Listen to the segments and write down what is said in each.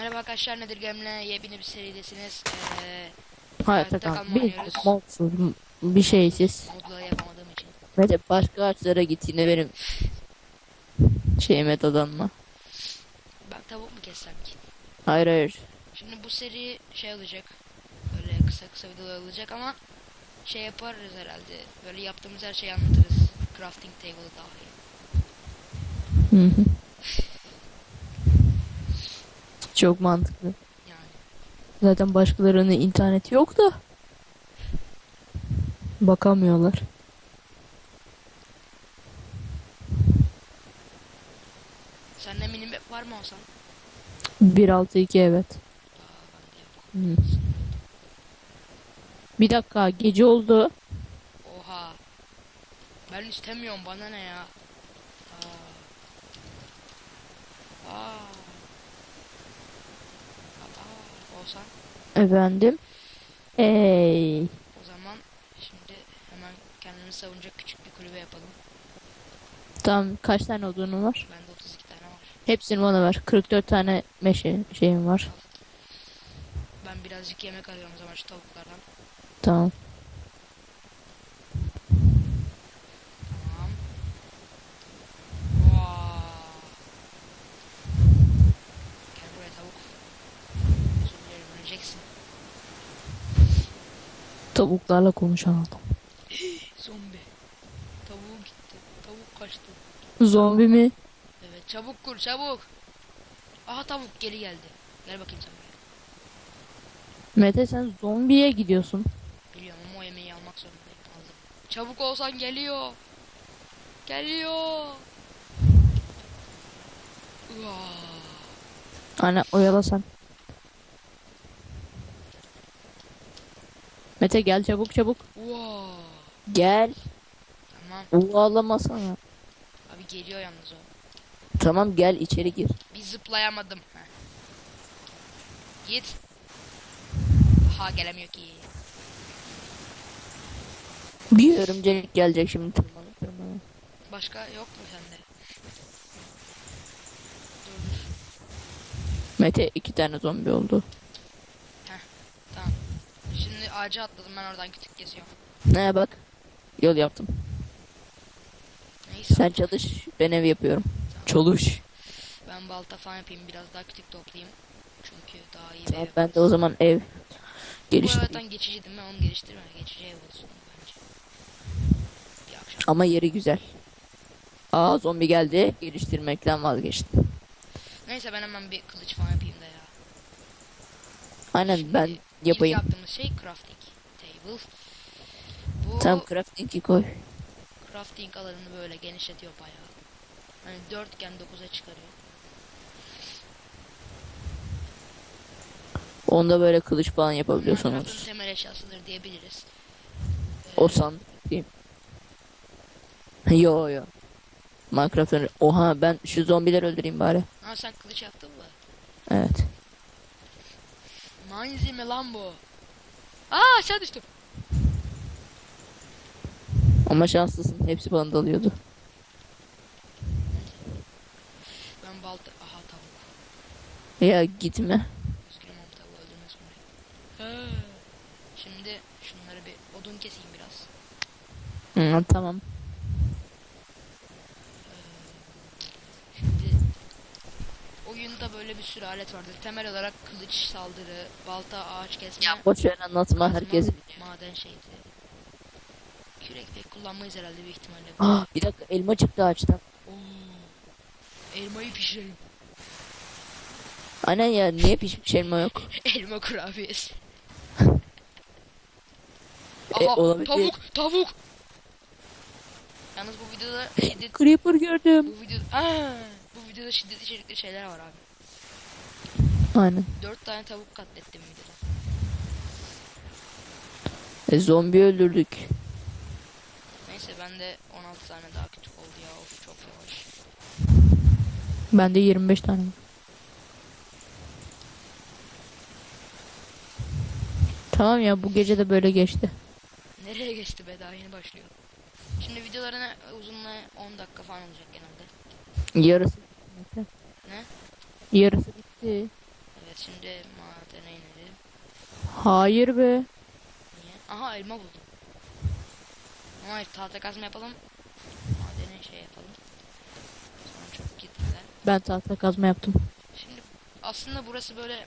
Merhaba arkadaşlar Nedir Gem'le yepyeni bir seridesiniz. Ee, Hayatta Hayatta kal. kalma Bir modsuz bir şeysiz. modla yapamadığım için. Ve de başka ağaçlara git yine benim şey metodanma. Ben tavuk mu kessem ki? Hayır hayır. Şimdi bu seri şey olacak. Böyle kısa kısa videolar olacak ama şey yaparız herhalde. Böyle yaptığımız her şeyi anlatırız. Crafting table'ı dahil. Hı hı. Çok mantıklı. Yani. Zaten başkalarının interneti yok da bakamıyorlar. Sende minimap var mı olsan? 1.6.2 evet. Aa. Hı. Bir dakika gece oldu. Oha. Ben istemiyorum bana ne ya. Aa. Aa. Olsan. Efendim. Ey. O zaman şimdi hemen kendimizi savunacak küçük bir kulübe yapalım. Tamam kaç tane odunu var? Bende 32 tane var. Hepsini bana ver. 44 tane meşe şeyim var. Ben birazcık yemek alıyorum o zaman şu tavuklardan. Tamam. Vaa. Gel buraya tavuk. Özür dilerim öleceksin. Tavuklarla konuşan adam. Zombi. Tavuğu gitti. Tavuk kaçtı. Zombi mi? Evet çabuk kur çabuk. Aha tavuk geri geldi. Gel bakayım sen buraya. Mete sen zombiye gidiyorsun. Biliyorum ama o yemeği almak zorundayım. Aldım. Çabuk olsan geliyor. Geliyor. Vaa. Anne oyalasan. Mete gel çabuk çabuk. Vaa. Gel. Tamam. Ovalamasana. Abi geliyor yalnız o. Tamam gel içeri gir. Bir zıplayamadım. Heh. Git. Ha gelemiyor ki. Bir örümcek gelecek şimdi tırmanıp tırmanıp. Başka yok mu sende? Mete iki tane zombi oldu. Tamam. Ağaca atladım ben oradan kütük kesiyorum. Ne bak. Yol yaptım. Neyse. Sen çalış. Ben ev yapıyorum. Çalış. Ben balta falan yapayım biraz daha kütük toplayayım. Çünkü daha iyi Tamam ben de o zaman ev Bu geliştireyim. zaten geçici değil mi? Onu geliştirme. Geçici ev olsun bence. Ama yeri güzel. Aa zombi geldi. Geliştirmekten vazgeçtim. Neyse ben hemen bir kılıç falan yapayım da ya. Aynen Şimdi ben İlk yapayım. yaptığımız şey crafting table. Bu Tamam crafting'i koy. crafting alanını böyle genişletiyor bayağı. Hani dörtgen 9'a çıkarıyor. Onda böyle kılıç falan yapabiliyorsunuz. Temel eşyasıdır diyebiliriz. O sandık diyeyim. Yo yo. Minecraft'ın oha ben şu zombileri öldüreyim bari. Ha sen kılıç yaptın mı? Evet. Manzi mi lan bu? Aa aşağı düştüm. Ama şanslısın hepsi bana dalıyordu. Ben balta... Aha tavuk. Ya gitme. Üzgünüm ama tavuğu. Şimdi şunları bir odun keseyim biraz. Hı, tamam. Şimdi oyunda böyle bir sürü alet vardır. Temel olarak kılıç, saldırı, balta, ağaç kesme, Ya boş ver anlatma herkes biliyor. maden şeydi. Kürek pek kullanmayız herhalde büyük ihtimalle. Ah bir dakika elma çıktı ağaçtan. Oo. Elmayı pişirelim. Aynen ya niye pişmiş elma yok? Elma kurabiyesi. E, Aha olabilir. tavuk tavuk. Yalnız bu videoda şiddet Creeper gördüm. bu videoda Aa, videoda şiddet içerikli şeyler var abi. Aynen. Dört tane tavuk katlettim videoda. E, zombi öldürdük. Neyse bende 16 tane daha kütük oldu ya of çok yavaş. Bende 25 tane. Tamam ya bu gece de böyle geçti. Nereye geçti be daha yeni başlıyor. Şimdi videoların uzunluğu 10 dakika falan olacak genelde. Yarısı. Yarısı bitti. Evet şimdi madene inelim. Hayır be. Niye? Aha elma buldum. Ama hayır tahta kazma yapalım. Madene şey yapalım. Sonra çok gittiler. Ben tahta kazma yaptım. Şimdi aslında burası böyle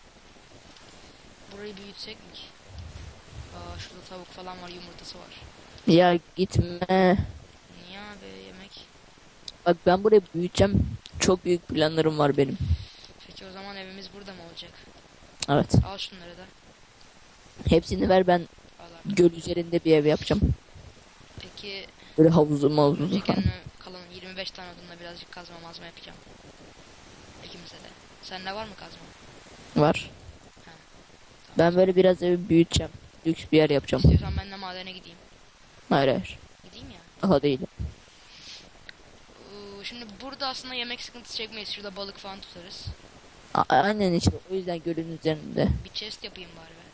burayı büyütsek mi ki? Aa şurada tavuk falan var yumurtası var. Ya gitme. Niye abi yemek? Bak ben burayı büyüteceğim. Çok büyük planlarım var benim. Evimiz burada mı olacak? Evet. Al şunları da. Hepsini ver ben Al göl üzerinde bir ev yapacağım. Peki Böyle havuzlu mavuzlu önce falan. kendime kalan 25 tane odunla birazcık kazma mazma yapacağım. İkimize de. Sende var mı kazma? Var. Tamam. Ben böyle biraz evi büyüteceğim. Lüks bir yer yapacağım. İstiyorsan ben de madene gideyim. Hayır hayır. Gideyim ya. Daha değil. Şimdi burada aslında yemek sıkıntısı çekmeyiz. Şurada balık falan tutarız. A- aynen işte o yüzden gölün üzerinde. Bir chest yapayım bari ben.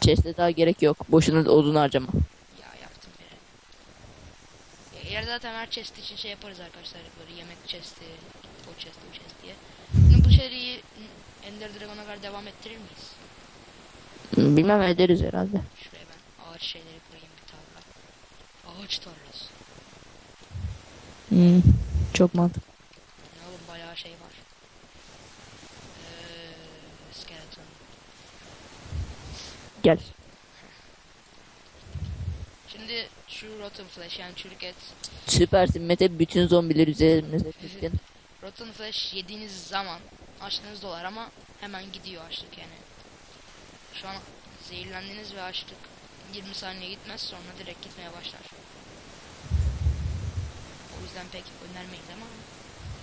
Chest'e daha gerek yok. Boşuna odun harcama. Ya yaptım. Ya ileride zaten her chest için şey yaparız arkadaşlar. Böyle yemek chest'i, o chest, o chest diye. Şimdi bu seriyi Ender Dragon'a kadar devam ettirir miyiz? Bilmem ederiz herhalde. Şuraya ben ağaç şeyleri kurayım bir tarla. Ağaç tarlası. Hmm, çok mantıklı. Ne oğlum bayağı şey var. Eee skeleton. Gel. Şimdi şu rotten flesh yani çürük et. Süpersin Mete. Bütün zombileri üzerimize çektin. Rotten flesh yediğiniz zaman açlığınız dolar ama hemen gidiyor açlık yani. Şu an zehirlendiniz ve açlık 20 saniye gitmez sonra direkt gitmeye başlar. O yüzden pek önermeyiz ama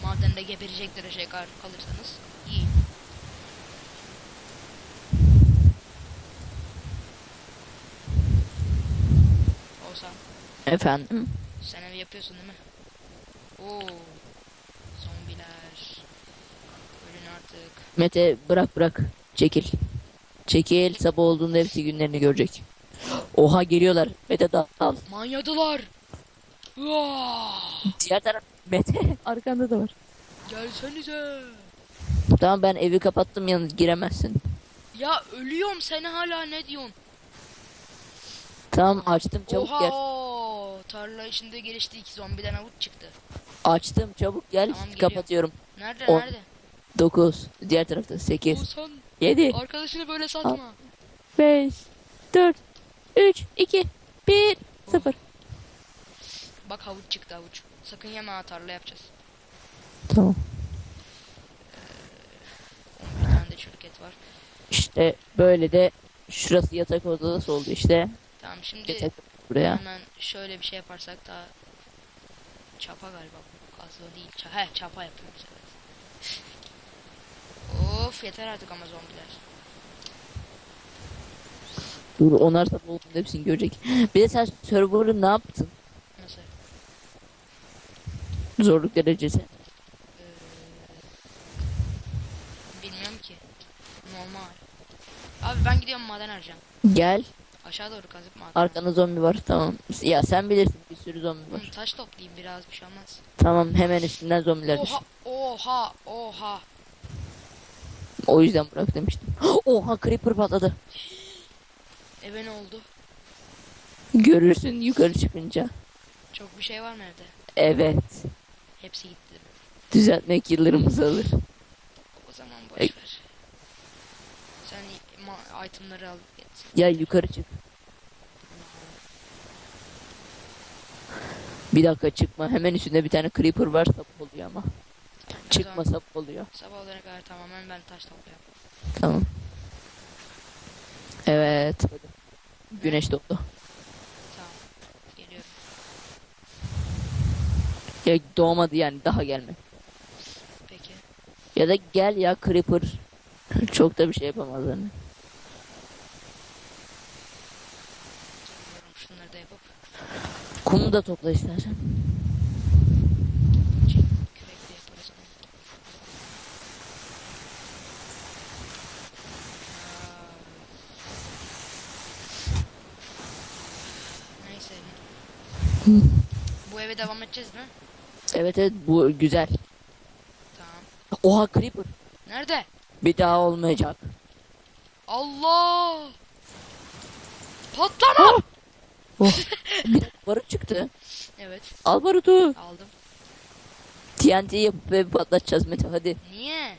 madende geberecek dereceye kal- kalırsanız iyi. Olsan Efendim. sen evi yapıyorsun değil mi? Oo. Zombiler. Ölün artık. Mete bırak bırak. Çekil. Çekil. Sabah olduğunda hepsi günlerini görecek. Oha geliyorlar. Mete dal. dal. Manyadılar. Diğer taraf. Mete. Arkanda da var. Gelsenize. Tamam ben evi kapattım yalnız giremezsin. Ya ölüyorum sen hala ne diyorsun? Tamam açtım çabuk Oha gel. tarla içinde gelişti iki zombiden avuç çıktı. Açtım çabuk gel. Tamam. Kapatıyorum. Nerede On. nerede? 9. Diğer tarafta 8. Oğuzhan 7. arkadaşını böyle satma. 5. 4. 3. 2. 1. 0. Bak havuç çıktı havuç. Sakın yeme ha tarla yapacağız. Tamam. 11 tane de çürük et var. İşte böyle de şurası yatak odası oldu işte. Tamam şimdi buraya. hemen şöyle bir şey yaparsak daha çapa galiba bu. Kazma değil. Ça He çapa yapıyoruz evet. of yeter artık ama zombiler. Dur onlar sabah olduğunda hepsini görecek. Bir de sen server'ı ne yaptın? Nasıl? Zorluk derecesi. Ee, bilmiyorum ki. Normal. Abi ben gidiyorum maden arayacağım. Gel. Aşağı doğru kazıp maden. Arkanda zombi var. Tamam. Ya sen bilirsin bir sürü zombi Hı, var. taş toplayayım biraz bir şey olmaz. Tamam hemen üstünden zombiler Oha düştü. oha oha. O yüzden bırak demiştim. Oha creeper patladı. Eve ne oldu? Görürsün yukarı çıkınca. Çok bir şey var mı evde? Evet. Hepsi gitti. Düzeltmek yıllarımızı alır. O zaman boş ver. Sen itemları al git. Ya yukarı çık. Bir dakika çıkma. Hemen üstünde bir tane creeper var sabah oluyor ama. Çıkma sabah oluyor. Sabah olana kadar tamamen ben taş topluyorum. Tamam. Evet. Güneş doğdu. Tamam. Geliyorum. Ya doğmadı yani daha gelme. Peki. Ya da gel ya creeper. Çok da bir şey yapamaz yani. Geliyorum şunları da yapıp. Kumu da topla istersen. Neyse. Bu eve devam edeceğiz mi? Evet evet bu güzel. Tamam. Oha creeper. Nerede? Bir daha olmayacak. Allah! Patlama! Oh. bir barut çıktı. Evet Al barutu. aldım. TNT yapıp evi patlatacağız Mete hadi. Niye?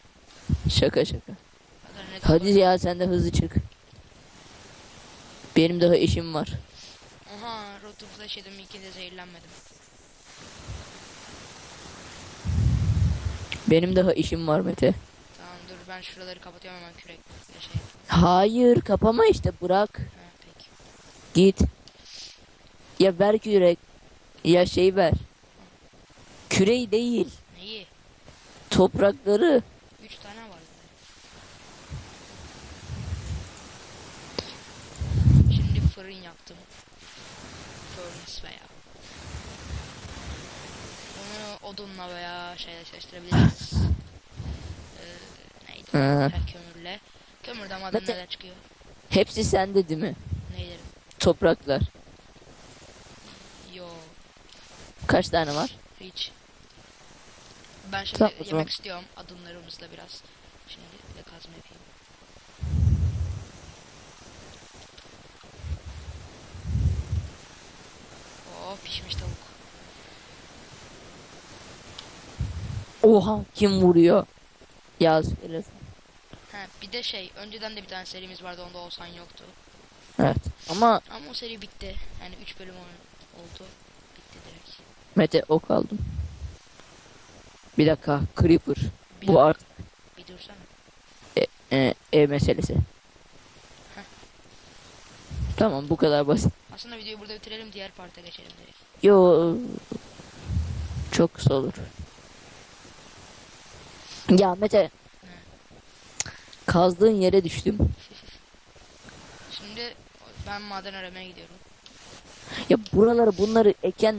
Şaka şaka. Hadi ya sen de hızlı çık. Benim daha işim var. Aha rotor flash yedim ilk de zehirlenmedim. Benim daha işim var Mete. Tamam dur ben şuraları kapatıyorum hemen kürek. Şey. Hayır kapama işte bırak. Ha, peki. Git. Ya ver kürek. Ya şey ver. Küreği değil. Neyi? Toprakları. 3 tane var. Şimdi fırın yaptım. Furnace veya. Bunu odunla veya şeyle çalıştırabilirsiniz. ee, neydi? Ha. Kömürle. Kömürden maden Mete- neler çıkıyor? Hepsi sende değil mi? Neylerim? Topraklar. Yo. Kaç tane var? Hiç. Ben şimdi Tamam, yemek zaman. istiyorum adımlarımızla biraz. Şimdi bir de kazma yapayım. Oh pişmiş tavuk. Oha kim vuruyor? Yaz biraz. Ha bir de şey önceden de bir tane serimiz vardı onda olsan yoktu. Evet. Ama Ama o seri bitti. Yani 3 bölüm oldu. Bitti direkt. Mete ok aldım. Bir dakika. Creeper. Bir, Bu artık bir dursana. e, ev meselesi. Heh. Tamam bu kadar basit. Aslında videoyu burada bitirelim diğer parta geçelim direkt. Yo çok kısa olur. Ya Mete kazdığın yere düştüm. Şimdi ben maden aramaya gidiyorum. Ya buraları bunları eken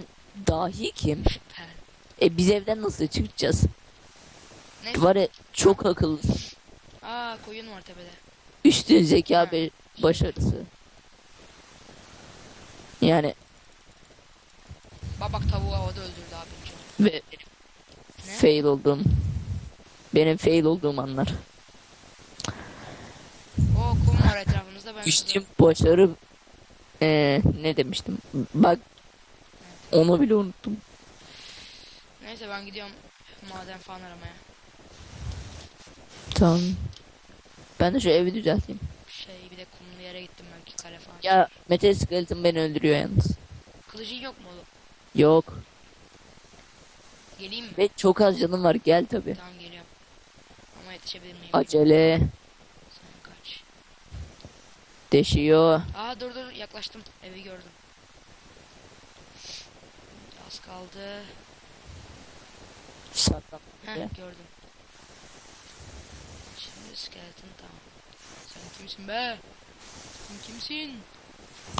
dahi kim? E biz evden nasıl çıkacağız? Neyse. Var ya çok akıllısın. Aa koyun var tepede. Üstün zeka Ha. ve başarısı. Yani Bak bak tavuğu havada öldürdü abim. ve Ne? fail olduğum benim fail olduğum anlar. O kum var etrafımızda ben Üstün başarı Ee, ne demiştim? Bak onu bile unuttum. Neyse ben gidiyorum maden falan aramaya. Tamam. Ben de şu evi düzelteyim. Şey bir de kumlu yere gittim belki kale falan. Ya Mete Skeleton beni öldürüyor yalnız. Kılıcın yok mu oğlum? Yok. Geleyim mi? Ve çok az canım var gel tabi. Tamam geliyorum. Ama yetişebilir miyim? Acele. Sen kaç. Deşiyor. Aa dur dur yaklaştım. Evi gördüm. Az kaldı. Saklan. Heh gördüm. Şimdi skeleton tamam. Sen kimsin be? Sen kimsin?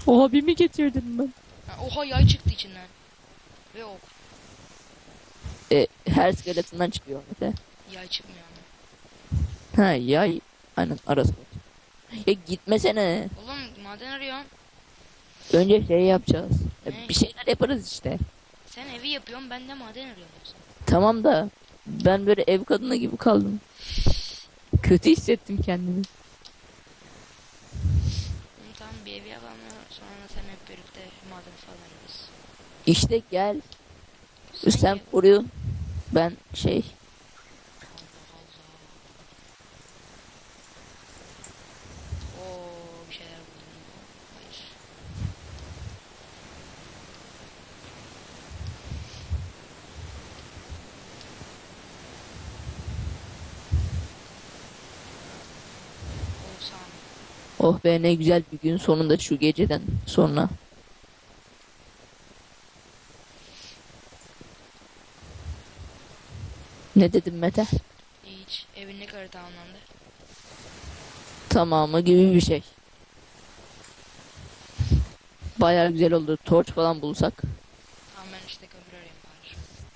Abimi getirdim ben. Ha, oha yay çıktı içinden. Ve ok. E, her skeletondan çıkıyor Mete. Yay çıkmıyor ama. Ha yay. Aynen arası. Ya gitmesene. Oğlum maden arıyorum. Önce şey yapacağız. Ya Ne? bir şeyler yaparız işte. Sen evi yapıyorsun ben de maden arıyorum. Tamam da ben böyle ev kadını gibi kaldım. Kötü hissettim kendimi. Tamam bir evi yapalım sonra sen hep birlikte maden falan ararız. İşte gel. Sen Sanki- koruyor. Ben şey Allah Allah. Oo bir şeyler buldum. Hayır. Oğuzhan. Oh be ne güzel bir gün sonunda şu geceden sonra. Ne dedim Mete? Hiç. Evin ne kadar tamamlandı? Tamamı gibi bir şey. Bayağı güzel oldu. Torç falan bulsak. Tamam ben işte kömür arayayım bari.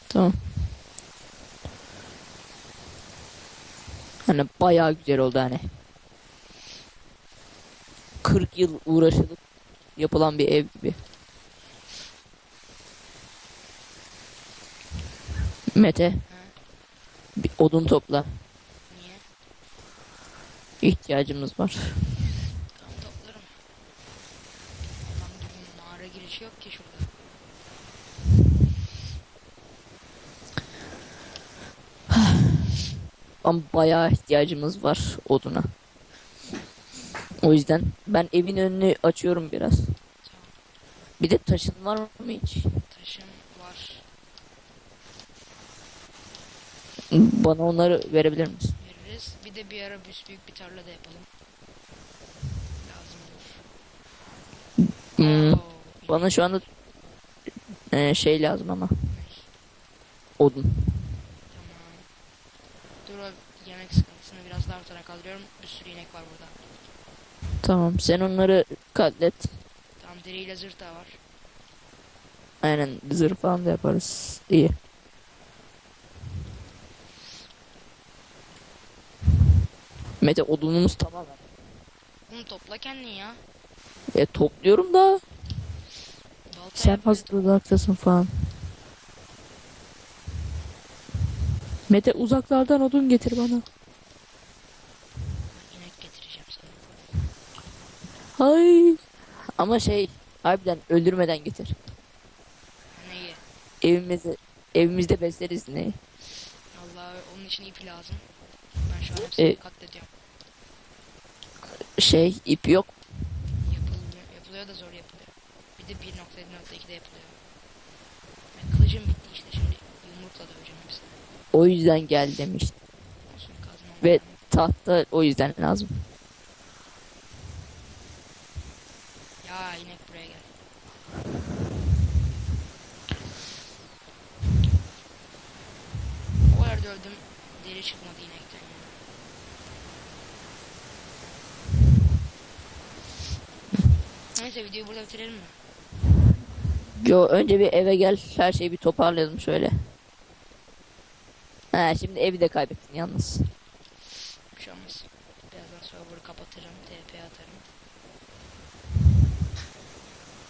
Tamam. Hani bayağı güzel oldu hani. 40 yıl uğraşılıp yapılan bir ev gibi. Mete Ha? bir odun topla. Niye? ihtiyacımız var. Tamam toplarım. Adam gibi mağara girişi yok ki şurada. Ama bayağı ihtiyacımız var oduna. O yüzden ben evin önünü açıyorum biraz. Tamam. Bir de taşın var mı hiç? Taşım var. Bana onları verebilir misin? Veririz. Bir de bir ara büyük bir tarla da yapalım. Lazım olur. Hmm, Oo, bana şu anda e, şey lazım ama odun. Tamam. Dur yemek sıkıntısını biraz daha ortadan kaldırıyorum. Bir sürü inek var burada. Tamam sen onları katlet. Tamam deriyle zırh da var. Aynen zırh falan da yaparız. İyi. Mete odunumuz tamam. Bunu topla kendin ya. E topluyorum da Balta sen yap. hazır uzaktasın falan. Mete uzaklardan odun getir bana. Ben inek getireceğim sana. Ay. Ama şey harbiden öldürmeden getir. Neyi? Evimizi evimizde besleriz ne? Allah onun için ip lazım. Ben şu an hepsini E- katlediyorum. Şey ip yok. Yapılıyor, yapılıyor da zor yapılıyor. Bir de 1.7.2'de yapılıyor. Yani kılıcım bitti işte şimdi yumrukla döveceğim hepsini. O yüzden gel demiş. Olsun kazma Ve-. Tahta o yüzden lazım. Ya inek buraya gel. O yerde öldüm. Deri çıkmadı inekten ya. Neyse videoyu burada bitirelim mi? Yo önce bir eve gel her şeyi bir toparlayalım şöyle. Ha şimdi evi de kaybettin yalnız. Bir şey olmaz. Birazdan server'ı kapatırım. TP atarım.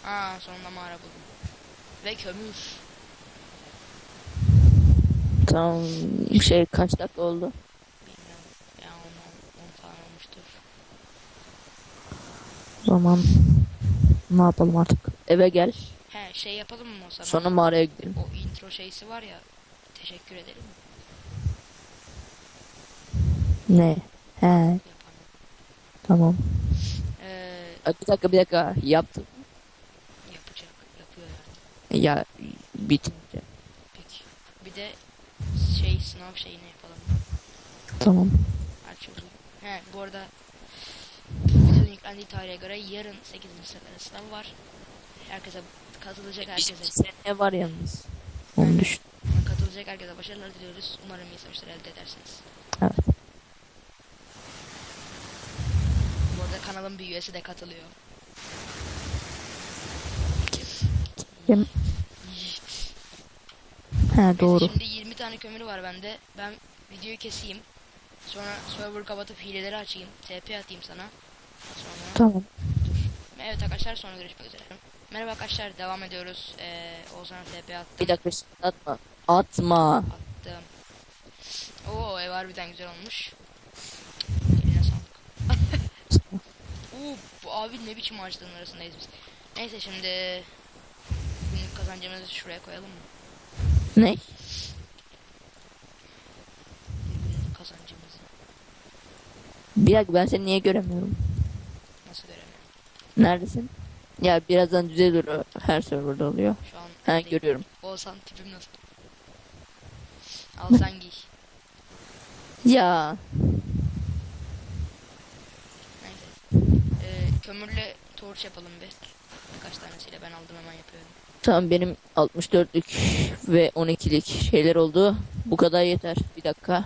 Aa sonunda mağara buldum. Ve kömür. Tamam şey kaç dakika oldu? Bilmiyorum. Ya 10 falan olmuştur. O zaman ne yapalım artık? Eve gel. He şey yapalım mı o zaman? Sonra mağaraya gidelim. O intro şeysi var ya. Teşekkür ederim. Ne? He Yapalım. tamam. Ee, Bir dakika bir dakika yaptım. Ya bitince. Peki. Bir de şey sınav şeyini yapalım. Tamam. Oluyor. He bu arada videonun yüklendiği tarihe göre yarın 8. sınıfta sınav var. Herkese katılacak herkese Ne var yalnız? Onu düşün. katılacak herkese başarılar diliyoruz. Umarım iyi sonuçlar elde edersiniz. Evet. Bu arada kanalın bir üyesi de katılıyor. Kim? He doğru. Şimdi 20 tane kömür var bende. Ben videoyu keseyim. Sonra server kapatıp hileleri açayım. TP atayım sana. Sonra Tamam. Evet arkadaşlar sonra görüşmek üzere. Merhaba arkadaşlar devam ediyoruz. Ee, Oğuzhan'a TP attım. Bir dakika atma. Atma. Attım. Oo ev harbiden güzel olmuş. Eline sağlık. Oo bu abi ne biçim ağaçların arasındayız biz. Neyse şimdi günlük kazancımızı şuraya koyalım mı? Ne? Kazancımızı. Bir dakika ben seni niye göremiyorum? Nasıl göremiyorum? Neredesin? Ya birazdan düzelir. Her serverda oluyor. Şu an Ha evdeyim. görüyorum. Oğuzhan tipim nasıl? Al sen giy. Ya Neyse. Ee, kömürle torç yapalım bir. Birkaç tanesiyle ben aldım hemen yapıyorum. Tamam benim 64'lük ve 12'lik şeyler oldu. Bu kadar yeter. Bir dakika.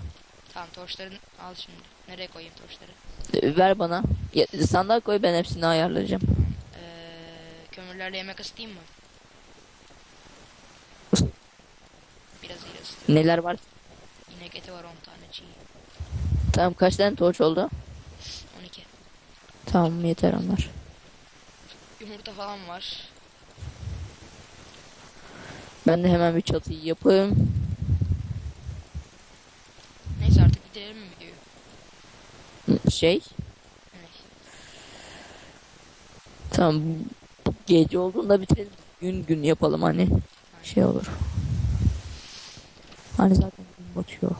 Tamam torçları al şimdi. Nereye koyayım torçları? Ee, Ver bana. Ya, koy ben hepsini ayarlayacağım. Ee, kömürlerle yemek ısıtayım mı? Biraz iyi ısıtıyorum. Neler var? İnek eti var 10 tane çiğ. Tamam kaç tane torç oldu? 12. Tamam yeter onlar. Yumurta falan var. Ben de hemen bir çatıyı yapayım. Neyse artık bitirelim mi videoyu? Şey Evet. tamam gece olduğunda bitirelim. Gün gün yapalım hani şey olur. Hani zaten gün batıyor.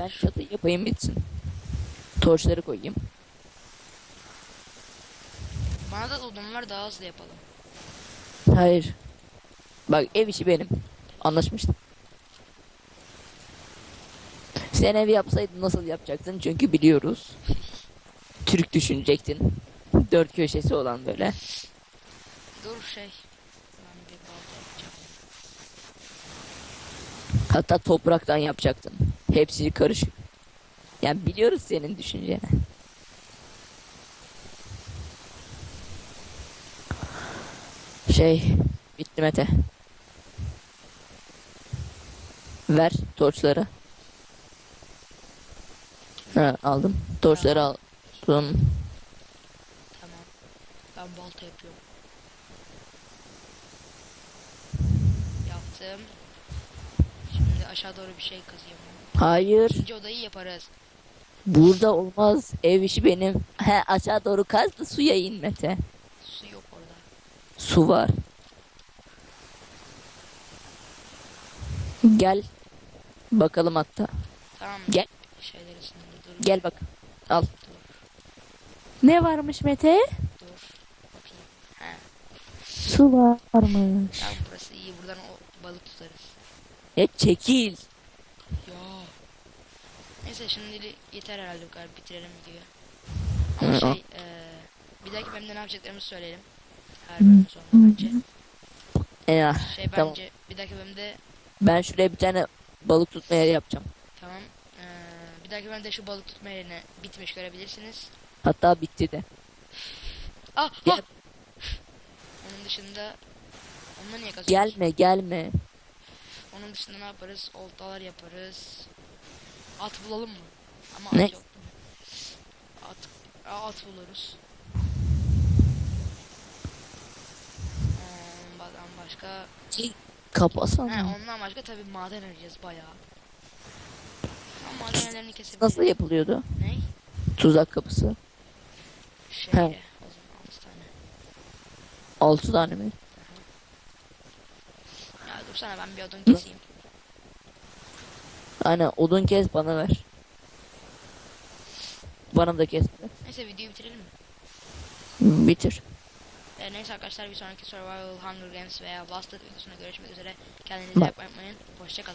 Ben çatı yapayım bitsin. Torçları koyayım. Bana da odun var daha hızlı yapalım. Hayır. Bak ev işi benim. Anlaşmıştık. Sen ev yapsaydın nasıl yapacaktın? Çünkü biliyoruz. Türk düşünecektin. Dört köşesi olan böyle. Dur şey. Ben bir. Hatta topraktan yapacaktın. Hepsi karışık. Yani biliyoruz senin düşünceni. Şey, bitti Mete. Ver torçları. Ha, aldım. Torçları aldım. Tamam. Ben balta yapıyorum. Yaptım. Şimdi aşağı doğru bir şey kazıyorum. Hayır, İkinci odayı yaparız. burada olmaz. Ev işi benim. He, aşağı doğru kaz da suya in Mete. Su yok orada. Su var. Gel. Bakalım hatta. Tamam. Gel. Şeyler ısındı. Dur. Gel bak. Al. Dur. Ne varmış Mete? Dur. Bakayım. He. Su varmış. Tamam burası iyi. Buradan o balık tutarız. Ya çekil. Ya. Neyse şimdi yeter herhalde bu kadar bitirelim videoyu. Ama şey eee bir dahaki bölümde ne yapacaklarımızı söyleyelim. Her bölüm sonunda bence. Ya, Şey tamam. bence bir dahaki bölümde ben şuraya bir tane balık tutmaya yapacağım. tamam. eee, bir dahaki bölümde şu balık tutma yerini bitmiş görebilirsiniz. Hatta bitti de. Ah, Gel. ah! Onun dışında onunla niye kazıyoruz? Gelme gelme. Onun dışında ne yaparız? Oltalar yaparız. At bulalım mı? Ama Ne? at yok. At, at buluruz. Ondan başka... Şey, He, Kapasana. ondan başka tabii maden arayacağız bayağı. Ama madenlerini kesebiliriz. Nasıl yapılıyordu? Ne? Tuzak kapısı. Şeyle. He. O zaman 6 tane. Altı tane mi? Ya dursana ben bir odun keseyim. Aynen odun kes bana ver. Bana da kes. Neyse videoyu bitirelim mi? Bitir. E, neyse arkadaşlar bir sonraki Survival Hunger Games veya Light videosunda görüşmek üzere. Kendinize unutmayın. Hoşçakalın.